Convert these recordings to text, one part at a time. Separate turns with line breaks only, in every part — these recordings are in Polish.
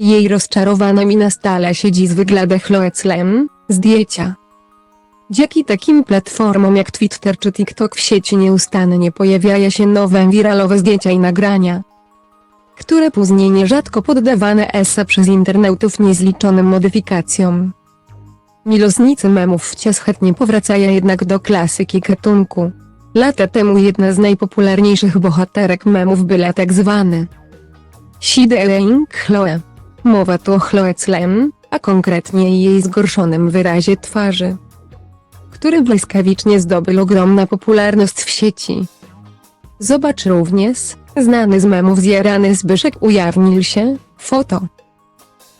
Jej rozczarowana mina stale siedzi z wygląda Chloe Clem, zdjęcia. Dzięki takim platformom jak Twitter czy TikTok w sieci nieustannie pojawiają się nowe wiralowe zdjęcia i nagrania, które później nierzadko poddawane esa przez internautów niezliczonym modyfikacjom. Milosnicy memów wciąż chętnie powracają jednak do klasyki gatunku. Lata temu jedna z najpopularniejszych bohaterek memów była tak zwany Sideling Chloe. Mowa tu o Chloe Clem, a konkretnie jej zgorszonym wyrazie twarzy, który błyskawicznie zdobył ogromna popularność w sieci. Zobacz również, znany z memów zjarany Zbyszek ujawnił się, foto.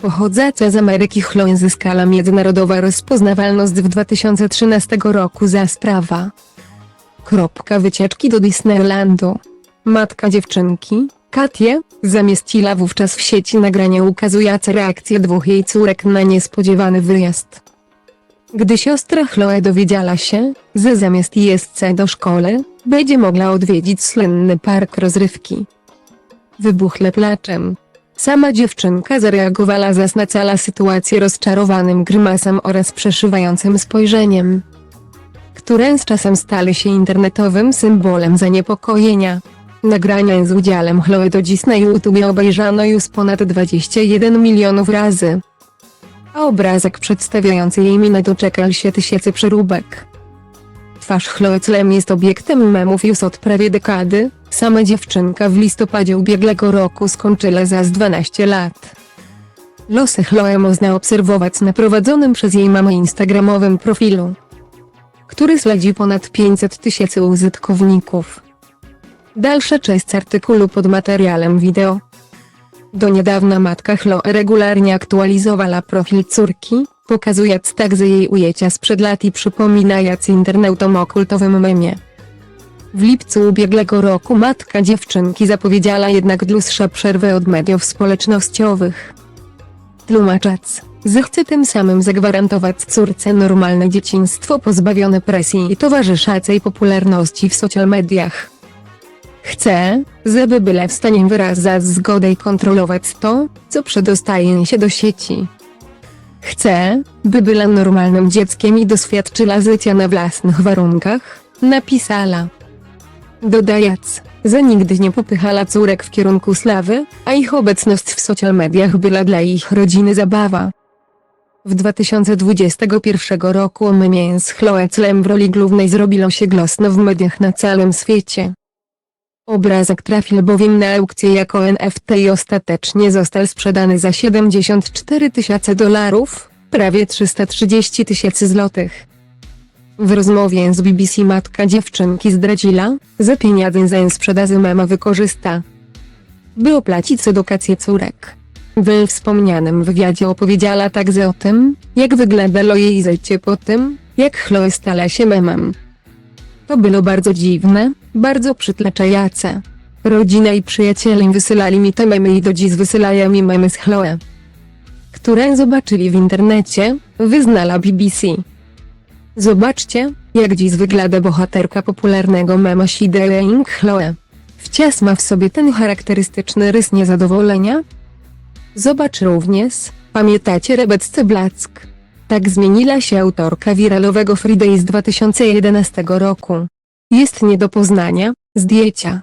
Pochodząca z Ameryki Chloe zyskała międzynarodowa rozpoznawalność w 2013 roku za sprawa. Kropka wycieczki do Disneylandu. Matka dziewczynki, Katie, zamieściła wówczas w sieci nagranie ukazujące reakcję dwóch jej córek na niespodziewany wyjazd. Gdy siostra Chloe dowiedziała się, że zamiast jeźdźć do szkoły, będzie mogła odwiedzić słynny park rozrywki. Wybuchle placzem. Sama dziewczynka zareagowała zaznacala sytuację rozczarowanym grymasem oraz przeszywającym spojrzeniem, które z czasem stały się internetowym symbolem zaniepokojenia. Nagrania z udziałem Chloe do dziś na YouTube obejrzano już ponad 21 milionów razy. A obrazek przedstawiający jej minę doczekał się tysięcy przeróbek. Twarz Chloe Clem jest obiektem memów już od prawie dekady, sama dziewczynka w listopadzie ubiegłego roku skończyła zas 12 lat. Losy Chloe można obserwować na prowadzonym przez jej mamę instagramowym profilu, który śledzi ponad 500 tysięcy użytkowników. Dalsza część artykułu pod materiałem wideo. Do niedawna matka Chloe regularnie aktualizowała profil córki, pokazując także jej ujęcia sprzed lat i przypominając internautom o kultowym memie. W lipcu ubiegłego roku matka dziewczynki zapowiedziała jednak dłuższe przerwę od mediów społecznościowych. Tłumacząc, że chce tym samym zagwarantować córce normalne dzieciństwo pozbawione presji i towarzyszącej popularności w social mediach. Chcę, żeby była w stanie wyrażać zgodę i kontrolować to, co przedostaje się do sieci. Chcę, by była normalnym dzieckiem i doświadczyła życia na własnych warunkach, napisała. Dodając, że nigdy nie popychala córek w kierunku sławy, a ich obecność w social mediach była dla ich rodziny zabawa. W 2021 roku o z Chloe Clem w roli głównej zrobiło się głośno w mediach na całym świecie. Obrazek trafił bowiem na aukcję jako NFT i ostatecznie został sprzedany za 74 tysiące dolarów, prawie 330 tysięcy złotych. W rozmowie z BBC matka dziewczynki zdradziła, że pieniądze za sprzedaży mema wykorzysta, by opłacić edukację córek. W wspomnianym wywiadzie opowiedziała także o tym, jak wyglądało jej życie po tym, jak Chloe stała się memem. To było bardzo dziwne, bardzo przytlaczające. Rodzina i przyjaciele wysyłali mi te memy i do dziś wysyłają mi memy z Chloe, które zobaczyli w internecie, wyznala BBC. Zobaczcie, jak dziś wygląda bohaterka popularnego mema Sideling Chloe. Wciąż ma w sobie ten charakterystyczny rys niezadowolenia. Zobacz również, pamiętacie Rebecce Black? Tak zmieniła się autorka wiralowego Friday z 2011 roku. Jest nie do poznania, zdjęcia.